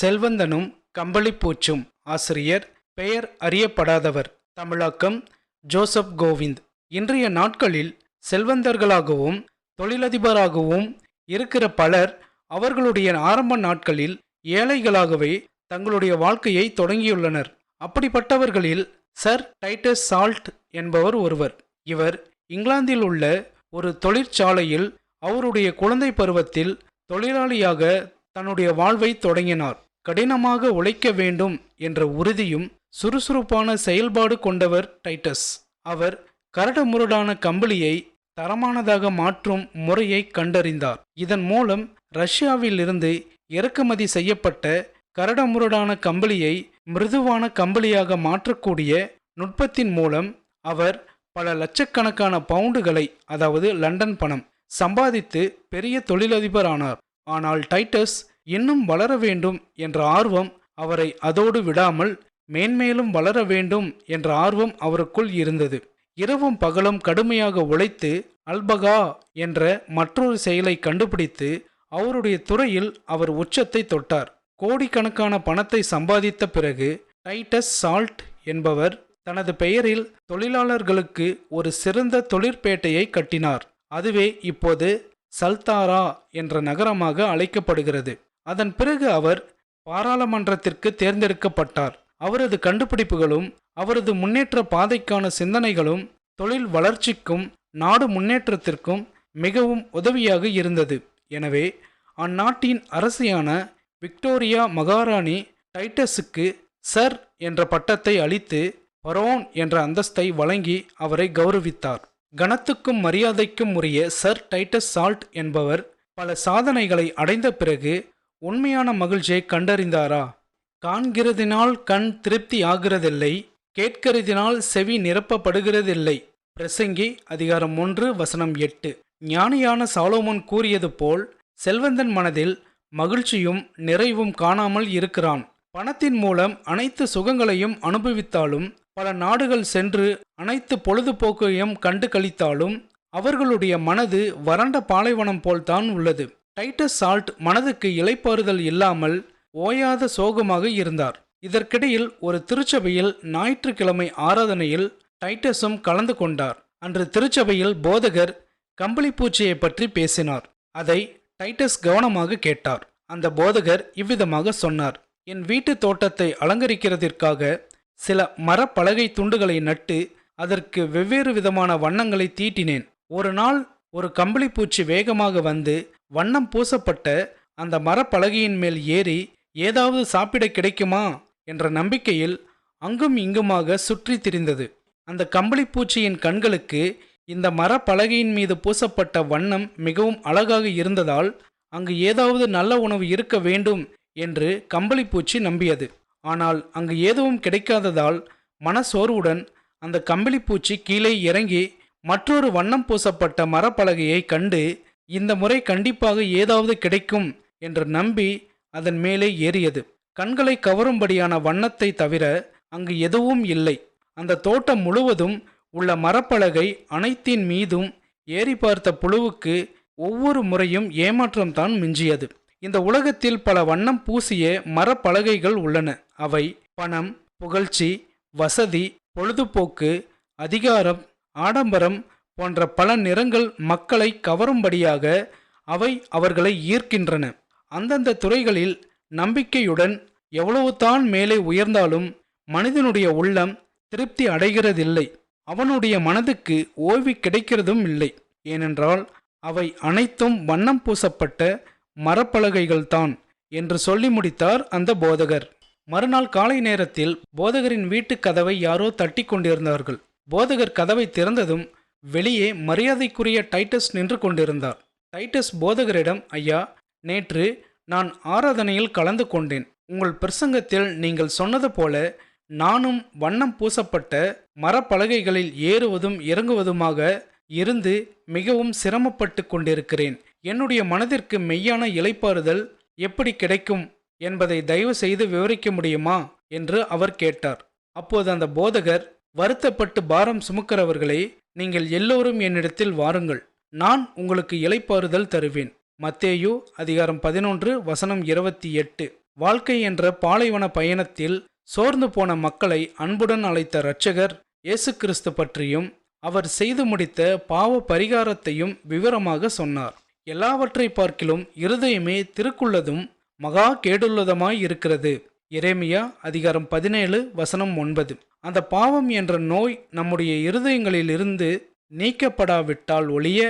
செல்வந்தனும் கம்பளிப்பூச்சும் ஆசிரியர் பெயர் அறியப்படாதவர். தமிழாக்கம் ஜோசப் கோவிந்த். இன்றைய நாட்களில் செல்வந்தர்களாகவும் தொழிலதிபராகவும் இருக்கிற பலர் அவர்களுடைய ஆரம்ப நாட்களில் ஏழைகளாகவே தங்களுடைய வாழ்க்கையை தொடங்கியுள்ளனர். அப்படிப்பட்டவர்களில் சர் டைட்டஸ் சால்ட் என்பவர் ஒருவர். இவர் இங்கிலாந்தில் உள்ள ஒரு தொழிற்சாலையில் அவருடைய குழந்தை பருவத்தில் தொழிலாளியாக தன்னுடைய வாழ்வை தொடங்கினார். கடினமாக உழைக்க வேண்டும் என்ற உறுதியும் சுறுசுறுப்பான செயல்பாடு கொண்டவர் டைட்டஸ். அவர் கரடுமுரடான கம்பளியை தரமானதாக மாற்றும் முறையை கண்டறிந்தார். இதன் மூலம் ரஷ்யாவிலிருந்து இறக்குமதி செய்யப்பட்ட கரடமுரடான கம்பளியை மிருதுவான கம்பளியாக மாற்றக்கூடிய நுட்பத்தின் மூலம் அவர் பல லட்சக்கணக்கான பவுண்டுகளை அதாவது லண்டன் பணம் சம்பாதித்து பெரிய தொழிலதிபர் ஆனார். ஆனால் டைட்டஸ் இன்னும் வளர வேண்டும் என்ற ஆர்வம் அவரை அதோடு விடாமல் மேன்மேலும் வளர வேண்டும் என்ற ஆர்வம் அவருக்குள் இருந்தது. இரவும் பகலும் கடுமையாக உழைத்து அல்பகா என்ற மற்றொரு செயலை கண்டுபிடித்து அவருடைய துறையில் அவர் உச்சத்தை தொட்டார். கோடிக்கணக்கான பணத்தை சம்பாதித்த பிறகு டைட்டஸ் சால்ட் என்பவர் தனது பெயரில் தொழிலாளர்களுக்கு ஒரு சிறந்த தொழிற்பேட்டையை கட்டினார். அதுவே இப்போது சல்தாரா என்ற நகரமாக அழைக்கப்படுகிறது. அதன் பிறகு அவர் பாராளுமன்றத்திற்கு தேர்ந்தெடுக்கப்பட்டார். அவரது கண்டுபிடிப்புகளும் அவரது முன்னேற்ற பாதைக்கான சிந்தனைகளும் தொழில் வளர்ச்சிக்கும் நாடு முன்னேற்றத்திற்கும் மிகவும் உதவியாக இருந்தது. எனவே அந்நாட்டின் அரசியான விக்டோரியா மகாராணி டைட்டஸுக்கு சர் என்ற பட்டத்தை அளித்து பரோன் என்ற அந்தஸ்தை வழங்கி அவரை கௌரவித்தார். கனத்துக்கும் மரியாதைக்கும் உரிய சர் டைட்டஸ் சால்ட் என்பவர் பல சாதனைகளை அடைந்த பிறகு உண்மையான மகிழ்ச்சியை கண்டறிந்தாரா? காண்கிறதினால் கண் திருப்தி ஆகிறதில்லை கேட்கிறதினால் செவி நிரப்பப்படுகிறதில்லை. பிரசங்கி அதிகாரம் ஒன்று வசனம் எட்டு. ஞானியான சாலோமோன் கூறியது போல் செல்வந்தன் மனதில் மகிழ்ச்சியும் நிறைவும் காணாமல் இருக்கிறான். பணத்தின் மூலம் அனைத்து சுகங்களையும் அனுபவித்தாலும் பல நாடுகள் சென்று அனைத்து பொழுதுபோக்கையும் கண்டு கழித்தாலும் அவர்களுடைய மனது வறண்ட பாலைவனம் போல்தான் உள்ளது. டைட்டஸ் சால்ட் மனதுக்கு இளைப்பாறுதல் இல்லாமல் ஓயாத சோகமாக இருந்தார். இதற்கிடையில் ஒரு திருச்சபையில் ஞாயிற்றுக்கிழமை ஆராதனையில் டைட்டஸும் கலந்து கொண்டார். அன்று திருச்சபையில் போதகர் கம்பளிப்பூச்சியை பற்றி பேசினார். அதை டைட்டஸ் கவனமாக கேட்டார். அந்த போதகர் இவ்விதமாக சொன்னார். என் வீட்டு தோட்டத்தை அலங்கரிக்கிறதற்காக சில மரப்பலகை துண்டுகளை நட்டு அதற்கு வெவ்வேறு விதமான வண்ணங்களை தீட்டினேன். ஒரு நாள் ஒரு கம்பளிப்பூச்சி வேகமாக வந்து வண்ணம் பூசப்பட்ட அந்த மரப்பலகையின் மேல் ஏறி ஏதாவது சாப்பிட கிடைக்குமா என்ற நம்பிக்கையில் அங்கும் இங்குமாக சுற்றி திரிந்தது. அந்த கம்பளிப்பூச்சியின் கண்களுக்கு இந்த மரப்பலகையின் மீது பூசப்பட்ட வண்ணம் மிகவும் அழகாக இருந்ததால் அங்கு ஏதாவது நல்ல உணவு இருக்க வேண்டும் என்று கம்பளிப்பூச்சி நம்பியது. ஆனால் அங்கு எதுவும் கிடைக்காததால் மனசோர்வுடன் அந்த கம்பளிப்பூச்சி கீழே இறங்கி மற்றொரு வண்ணம் பூசப்பட்ட மரப்பலகையை கண்டு இந்த முறை கண்டிப்பாக ஏதாவது கிடைக்கும் என்று நம்பி அதன் மேலே ஏறியது. கண்களை கவரும்படியான வண்ணத்தை தவிர அங்கு எதுவும் இல்லை. அந்த தோட்டம் முழுவதும் உள்ள மரப்பலகை அனைத்தின் மீதும் ஏறி பார்த்த புழுவுக்கு ஒவ்வொரு முறையும் ஏமாற்றம்தான் மிஞ்சியது. இந்த உலகத்தில் பல வண்ணம் பூசிய மரப்பலகைகள் உள்ளன. அவை பணம் புகழ்ச்சி வசதி பொழுதுபோக்கு அதிகாரம் ஆடம்பரம் போன்ற பல நிறங்கள் மக்களை கவரும்படியாக அவை அவர்களை ஈர்க்கின்றன. அந்தந்த துறைகளில் நம்பிக்கையுடன் எவ்வளவுதான் மேலே உயர்ந்தாலும் மனிதனுடைய உள்ளம் திருப்தி அடைகிறதில்லை. அவனுடைய மனதுக்கு ஓய்வு கிடைக்கிறதும் இல்லை. ஏனென்றால் அவை அனைத்தும் வண்ணம் பூசப்பட்ட மரப்பலகைகள்தான் என்று சொல்லி முடித்தார் அந்த போதகர். மறுநாள் காலை நேரத்தில் போதகரின் வீட்டுக் கதவை யாரோ தட்டி கொண்டிருந்தார்கள். போதகர் கதவை திறந்ததும் வெளியே மரியாதைக்குரிய டைட்டஸ் நின்று கொண்டிருந்தார். டைட்டஸ் போதகரிடம் ஐயா நேற்று நான் ஆராதனையில் கலந்து கொண்டேன். உங்கள் பிரசங்கத்தில் நீங்கள் சொன்னது போல நானும் வண்ணம் பூசப்பட்ட மரப்பலகைகளில் ஏறுவதும் இறங்குவதுமாக இருந்து மிகவும் சிரமப்பட்டு கொண்டிருக்கிறேன். என்னுடைய மனதிற்கு மெய்யான இலைப்பாறுதல் எப்படி கிடைக்கும் என்பதை தயவு செய்து விவரிக்க முடியுமா? என்று அவர் கேட்டார். அப்போது அந்த போதகர் வருத்தப்பட்டு பாரம் சுமக்கிறவர்களே நீங்கள் எல்லோரும் என்னிடத்தில் வாருங்கள். நான் உங்களுக்கு இலைப்பாறுதல் தருவேன். மத்தேயு அதிகாரம் பதினொன்று வசனம் இருபத்தி எட்டு. வாழ்க்கை என்ற பாலைவன பயணத்தில் சோர்ந்து போன மக்களை அன்புடன் அழைத்த இரட்சகர் இயேசு கிறிஸ்து பற்றியும் அவர் செய்து முடித்த பாவ பரிகாரத்தையும் விவரமாக சொன்னார். எல்லாவற்றை பார்க்கிலும் இருதயமே திருக்குள்ளதும் மகா கேடுள்ளதுமாய் இருக்கிறது. எரேமியா அதிகாரம் பதினேழு வசனம் ஒன்பது. அந்த பாவம் என்ற நோய் நம்முடைய இருதயங்களிலிருந்து நீக்கப்படாவிட்டால் ஒழிய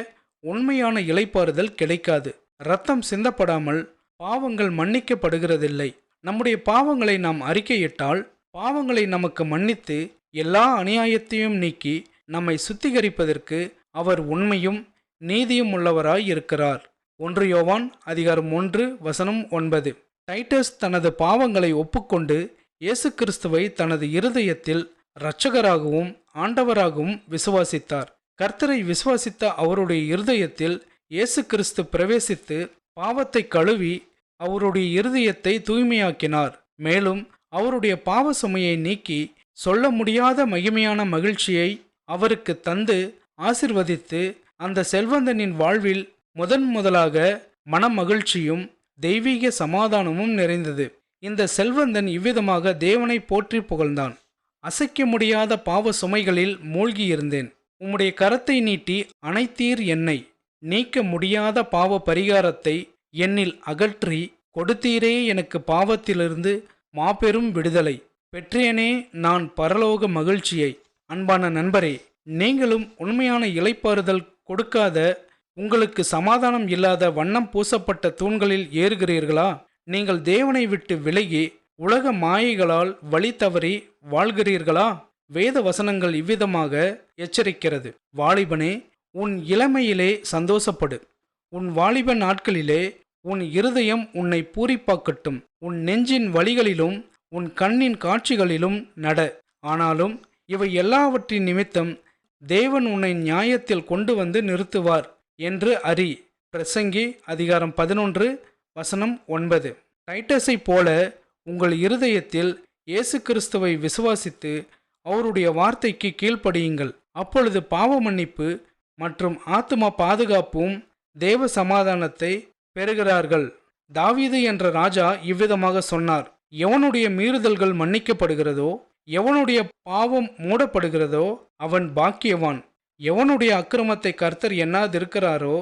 உண்மையான இலைப்பாறுதல் கிடைக்காது. இரத்தம் சிந்தப்படாமல் பாவங்கள் மன்னிக்கப்படுகிறதில்லை. நம்முடைய பாவங்களை நாம் அறிக்கையிட்டால் பாவங்களை நமக்கு மன்னித்து எல்லா அநியாயத்தையும் நீக்கி நம்மை சுத்திகரிப்பதற்கு அவர் உண்மையும் நீதியும் உள்ளவராய் இருக்கிறார். ஒன்று யோவான் அதிகாரம் ஒன்று வசனம் ஒன்பது. டைட்டஸ் தனது பாவங்களை ஒப்புக்கொண்டு இயேசு கிறிஸ்துவை தனது இருதயத்தில் இரட்சகராகவும் ஆண்டவராகவும் விசுவாசித்தார். கர்த்தரை விசுவாசித்த அவருடைய இருதயத்தில் இயேசு கிறிஸ்து பிரவேசித்து பாவத்தை கழுவி அவருடைய இருதயத்தை தூய்மையாக்கினார். மேலும் அவருடைய பாவ சுமையை நீக்கி சொல்ல முடியாத மகிமையான மகிழ்ச்சியை அவருக்கு தந்து ஆசிர்வதித்து அந்த செல்வந்தனின் வாழ்வில் முதன் முதலாக மனமகிழ்ச்சியும் தெய்வீக சமாதானமும் நிறைந்தது. இந்த செல்வந்தன் இவ்விதமாக தேவனை போற்றி புகழ்ந்தான். அசைக்க முடியாத பாவ சுமைகளில் மூழ்கியிருந்தேன் உம்முடைய கரத்தை நீட்டி அனைத்தீர் என்னை. நீக்க முடியாத பாவ பரிகாரத்தை என்னில் அகற்றி கொடுத்தீரே எனக்கு பாவத்திலிருந்து மாபெரும் விடுதலை. பெற்றேனே நான் பரலோக மகிழ்ச்சியை. அன்பான நண்பரே நீங்களும் உண்மையான இலைப்பாறுதல் கொடுக்காத உங்களுக்கு சமாதானம் இல்லாத வண்ணம் பூசப்பட்ட தூண்களில் ஏறுகிறீர்களா? நீங்கள் தேவனை விட்டு விலகி உலக மாயைகளால் வழி தவறி வாழ்கிறீர்களா? வேத வசனங்கள் இவ்விதமாக எச்சரிக்கிறது. வாலிபனே உன் இளமையிலே சந்தோஷப்படு. உன் வாலிப நாட்களிலே உன் இருதயம் உன்னை பூரிப்பாக்கட்டும். உன் நெஞ்சின் வழிகளிலும் உன் கண்ணின் காட்சிகளிலும் நட. ஆனாலும் இவை எல்லாவற்றின் நிமித்தம் தேவன் உன்னை நியாயத்தில் கொண்டு வந்து நிறுத்துவார். என்று அறி. பிரசங்கி அதிகாரம் பதினொன்று வசனம் ஒன்பது. டைட்டஸை போல உங்கள் இருதயத்தில் இயேசு கிறிஸ்துவை விசுவாசித்து அவருடைய வார்த்தைக்கு கீழ்ப்படியுங்கள். அப்பொழுது பாவ மன்னிப்பு மற்றும் ஆத்மா பாதுகாப்பும் தேவ சமாதானத்தை பெறுகிறார்கள். தாவீது என்ற ராஜா இவ்விதமாக சொன்னார். எவனுடைய மீறுதல்கள் மன்னிக்கப்படுகிறதோ எவனுடைய பாவம் மூடப்படுகிறதோ அவன் பாக்கியவான். எவனுடைய அக்கிரமத்தை கர்த்தர் எண்ணாதிருக்கிறாரோ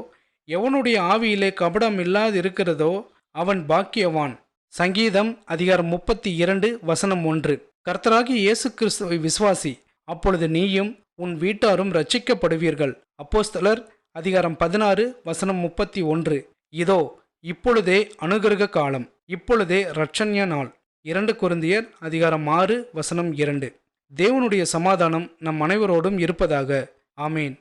எவனுடைய ஆவியிலே கபடம் இல்லாதிருக்கிறதோ அவன் பாக்கியவான். சங்கீதம் அதிகாரம் முப்பத்தி இரண்டு வசனம் ஒன்று. கர்த்தராகி இயேசு கிறிஸ்துவை விசுவாசி அப்பொழுது நீயும் உன் வீட்டாரும் ரட்சிக்கப்படுவீர்கள் அப்போஸ்தலர் அதிகாரம் பதினாறு வசனம் முப்பத்தி ஒன்று. இதோ இப்பொழுதே அனுகிரக காலம் இப்பொழுதே ரட்சண்ய நாள். இரண்டு குருந்தியர் அதிகாரம் ஆறு வசனம் இரண்டு. தேவனுடைய சமாதானம் நம் அனைவரோடும் இருப்பதாக ஆமேன்